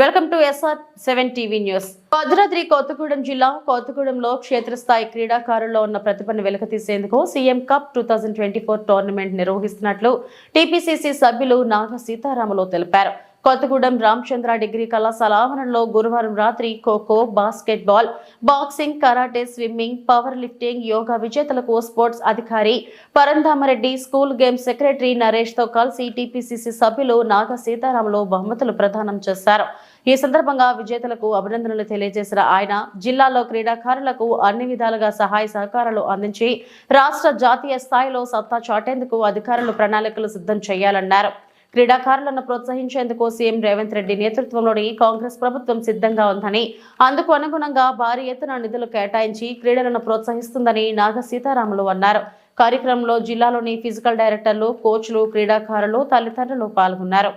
Welcome to SR seven TV news. Bhadradri Kothagudem జిల్లా కొత్తగూడెంలో క్షేత్రస్థాయి క్రీడాకారుల్లో ఉన్న ప్రతిభను వెలకతీసేందుకు CM cup two thousand twenty four tournament నిర్వహిస్తున్నట్లు టీపీసీసీ సభ్యులు నాగ సీతారాములు తెలిపారు. కొత్తగూడెం రామచంద్ర డిగ్రీ కళాశాల ఆవరణలో గురువారం రాత్రి kho kho basketball boxing karate swimming powerlifting yoga విజేతలకు స్పోర్ట్స్ అధికారి పరంధామరెడ్డి స్కూల్ గేమ్స్ సెక్రటరీ నరేష్తో కలిసి టీపీసీసీ సభ్యులు నాగ సీతారాములు బహుమతులు ప్రదానం చేశారు. ఈ సందర్భంగా విజేతలకు అభినందనలు తెలియజేసిన ఆయన జిల్లాలో క్రీడాకారులకు అన్ని విధాలుగా సహాయ సహకారాలు అందించి రాష్ట్ర జాతీయ స్థాయిలో సత్తా చాటేందుకు అధికారులు ప్రణాళికలు సిద్ధం చేయాలన్నారు. క్రీడాకారులను ప్రోత్సహించేందుకు సీఎం రేవంత్ రెడ్డి నేతృత్వంలోని కాంగ్రెస్ ప్రభుత్వం సిద్ధంగా ఉందని అందుకు అనుగుణంగా భారీ ఎత్తున నిధులు కేటాయించి క్రీడలను ప్రోత్సహిస్తుందని నాగ సీతారాములు అన్నారు. కార్యక్రమంలో జిల్లాలోని ఫిజికల్ డైరెక్టర్లు కోచ్లు క్రీడాకారులు తల్లిదండ్రులు పాల్గొన్నారు.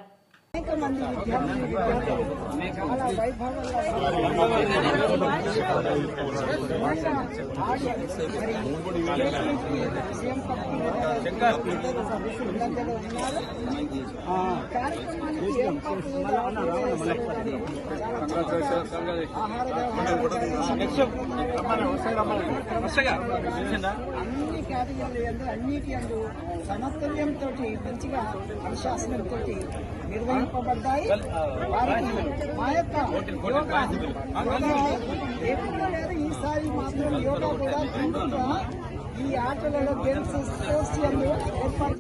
అన్ని కేటగిరీలు అన్నిటి అందు సమతుల్యంతో మంచిగా అనుశాసనంతో నిర్వహింపబడ్డాయి వారికి ఎప్పుడు లేదు ఈసారి మాత్రం యోగా కూడా ఈ ఆటలలో గేమ్స్ స్పోర్ట్స్ ఏర్పాటు